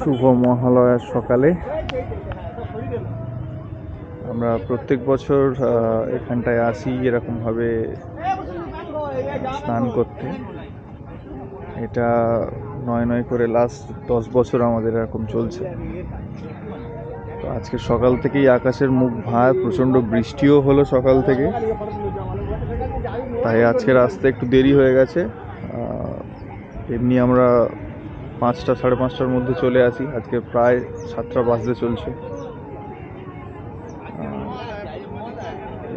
শুভ মহালয়ার সকালে। আমরা প্রত্যেক বছর এখানটায় আসি এরকমভাবে স্নান করতে। এটা নয় নয় করে লাস্ট দশ বছর আমাদের এরকম চলছে। তো আজকে সকাল থেকেই আকাশের মুখ ভার, প্রচণ্ড বৃষ্টিও হলো সকাল থেকে। তাই আজকের আসতে একটু দেরি হয়ে গেছে। এমনি আমরা পাঁচটা, সাড়ে পাঁচটার মধ্যে চলে আসি। আজকে প্রায় সাতটা বাজতে চলছে।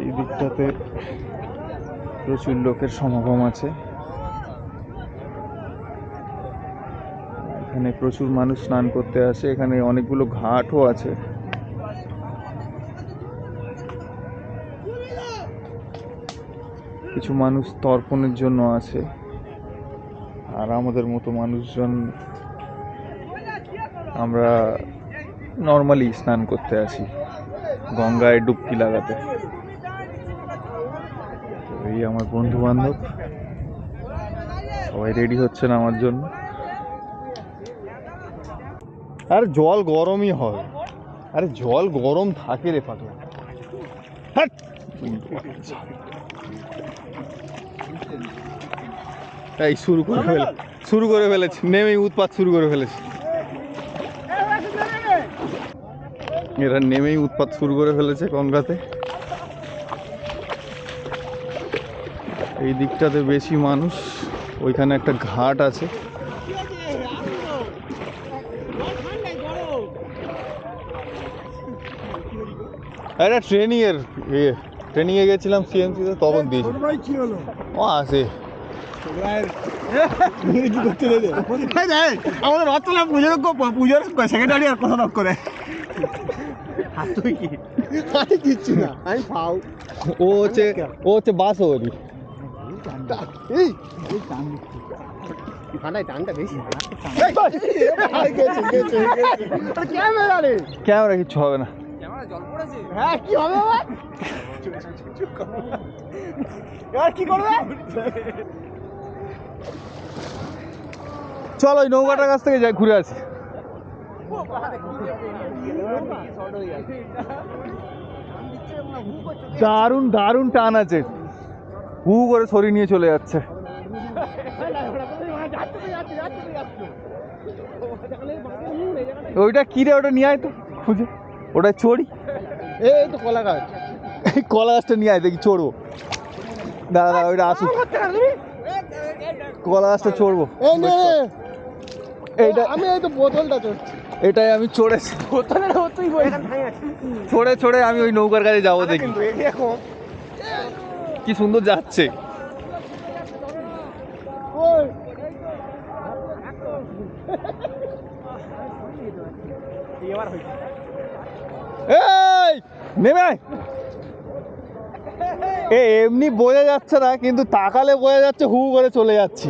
এই দিকটাতে প্রচুর লোকের সমাগম আছে। এখানে প্রচুর মানুষ স্নান করতে আসে। এখানে অনেকগুলো ঘাটও আছে। কিছু মানুষ তর্পণের জন্য আছে। আর আমাদের মতো মানুষজন আমরা নর্মালি স্নান করতে আসি, গঙ্গায় ডুবকি লাগাতে। তো এই আমার বন্ধু বান্ধব সবাই রেডি হচ্ছেন আমার জন্য। আর জল গরমই হয়। আরে জল গরম থাকে রে পাগলা। হ্যাট! এই শুরু করে ফেলে শুরু করে ফেলেছে। নেমেই উৎপাত শুরু করে ফেলেছে। এরা নেমেই উৎপাত শুরু করে ফেলেছে গঙ্গাতে। এই দিকটাতে বেশি মানুষ। ওইখানে একটা ঘাট আছে। একটা ট্রেনিং এর ইয়ে ট্রেনিং এ গেছিলাম সিএমসি তখন দিয়েছি। ও আছে আমাদের রথতলা পুজোর পুজোর সেক্রেটারি আর কথা করে কি আমি কিচ্ছু না আমি ফাও ও হচ্ছে ও হচ্ছে এই বেশি ক্যামেরা কিচ্ছু হবে না হ্যাঁ কি হবে কি করবে চলো ওই নৌকাটার কাছ থেকে যাই, ঘুরে আসি। দারুণ দারুণ টান আছে। হু করে সরিয়ে নিয়ে চলে যাচ্ছে। ওইটা কি রে, ওটা নিয়ে আয় তো, খুঁজে। ওটা চড়ি। এই তো কলা গাছ। কলা গাছটা নিয়ে আয়, দেখি চড়বো। দাঁড়া দাঁড়া, ওইটা আসুক। কলা গাছটা চড়বো। এই নে। এইটা আমি এই তো বোতলটা চড়ছি। এটাই আমি চড়েছি। বোতলের তুই বই ছড়ে ছড়ে আমি ওই নৌকার কাছে যাব দেখি। কি সুন্দর যাচ্ছে। এই নেমে আয়। এ, এমনি বোঝা যাচ্ছে না, কিন্তু তাকালে বোঝা যাচ্ছে হু করে চলে যাচ্ছি।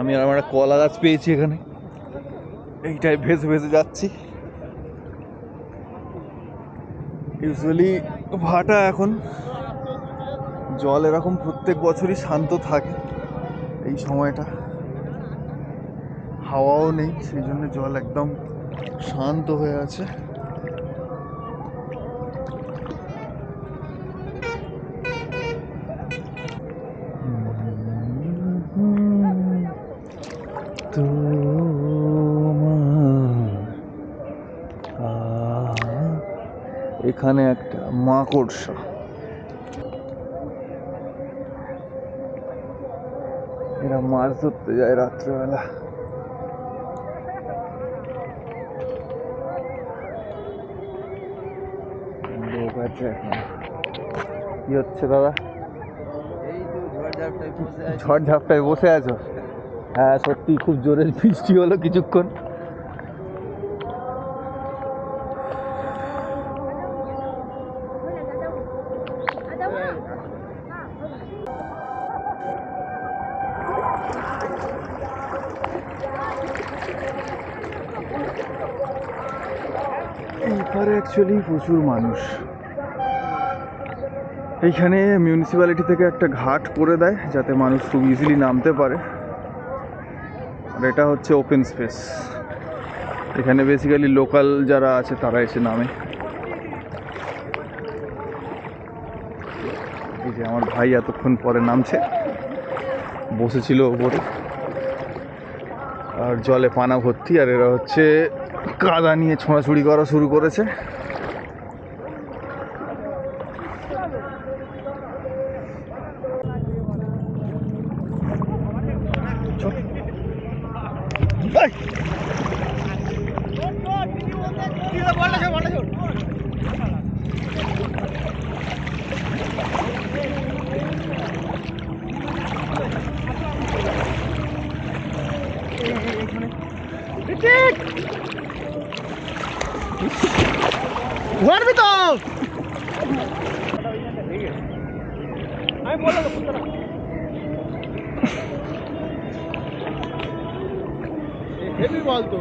আমি আমার একটা কলা গাছ পেয়েছি এখানে। এইটাই ভেসে ভেসে যাচ্ছি। ইউজুয়ালি ভাটা এখন। জল এরকম প্রত্যেক বছরই শান্ত থাকে। এই সময়টা। হাওয়াও নেই সেই জন্য জল একদম শান্ত হয়ে আছে। এখানে একটা মাকড়সা। মাছ ধরতে যায় রাত্রেবেলা লোক আছে এখন কি হচ্ছে দাদা ঝড় ঝাপটায় বসে আছো হ্যাঁ সত্যি খুব জোরের বৃষ্টি হলো কিছুক্ষণ অ্যাকচুয়ালি প্রচুর মানুষ। এইখানে মিউনিসিপ্যালিটি থেকে একটা ঘাট করে দেয়, যাতে মানুষ খুব ইজিলি নামতে পারে। আর এটা হচ্ছে ওপেন স্পেস এখানে বেসিক্যালি লোকাল যারা আছে, তারা এসে নামে। এই যে আমার ভাই এতক্ষণ পরে নামছে। বসেছিল ওপরে। আর জলে পানা ভর্তি, আর এরা হচ্ছে কাদা নিয়ে ছোঁড়াছুড়ি করা শুরু করেছে এই! মারবি তো হেভি বল তো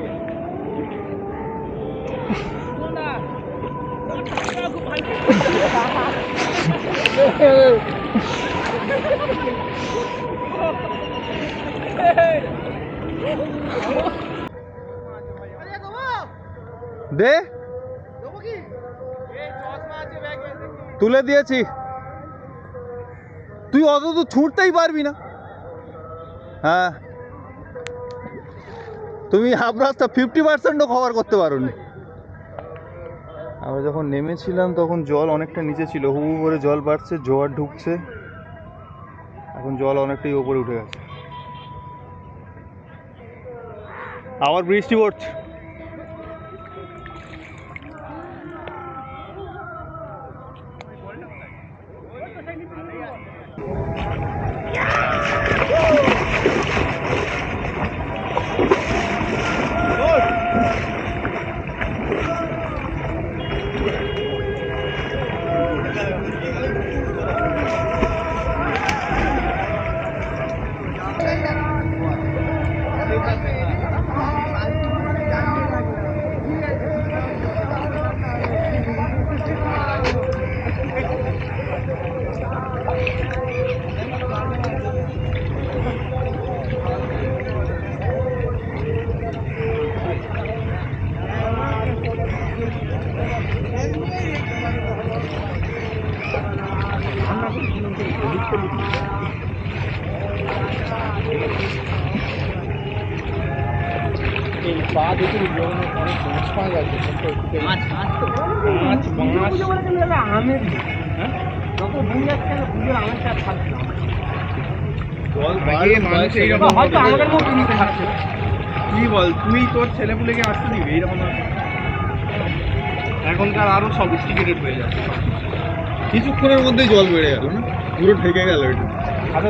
দে তুলে দিয়েছি। তুই অত তো ছুটতেই পারবি না। হ্যাঁ। তুমি হাফ রাস্তা ফিফটি পার্সেন্টও কভার করতে পারোনি। আমরা যখন নেমেছিলাম, তখন জল অনেকটা নিচে ছিল। হু করে জল বাড়ছে, জোয়ার ঢুকছে। এখন জল অনেকটাই ওপরে উঠে গেছে। আবার বৃষ্টি পড়ছে। এই পা দেখে অনেক মাছ পাওয়া যাচ্ছে মাছ মাছ। মাছ মাছ। আমের হ্যাঁ? যত বুঝে যাচ্ছে বুঝে আমেরটা থাকছে। আগে মানুষ এইরকম হয়তো আমাদের মতো নিতে থাকছে কি বল তুই তোর ছেলেপুলেকে আসতে দিবি এইরকম? এখনকার আরও সফিস্টিকেটেড হয়ে যাচ্ছে। কিছুক্ষণের মধ্যেই জল বেড়ে গেল না? পুরো ঢেকে গেল এটা। ভালো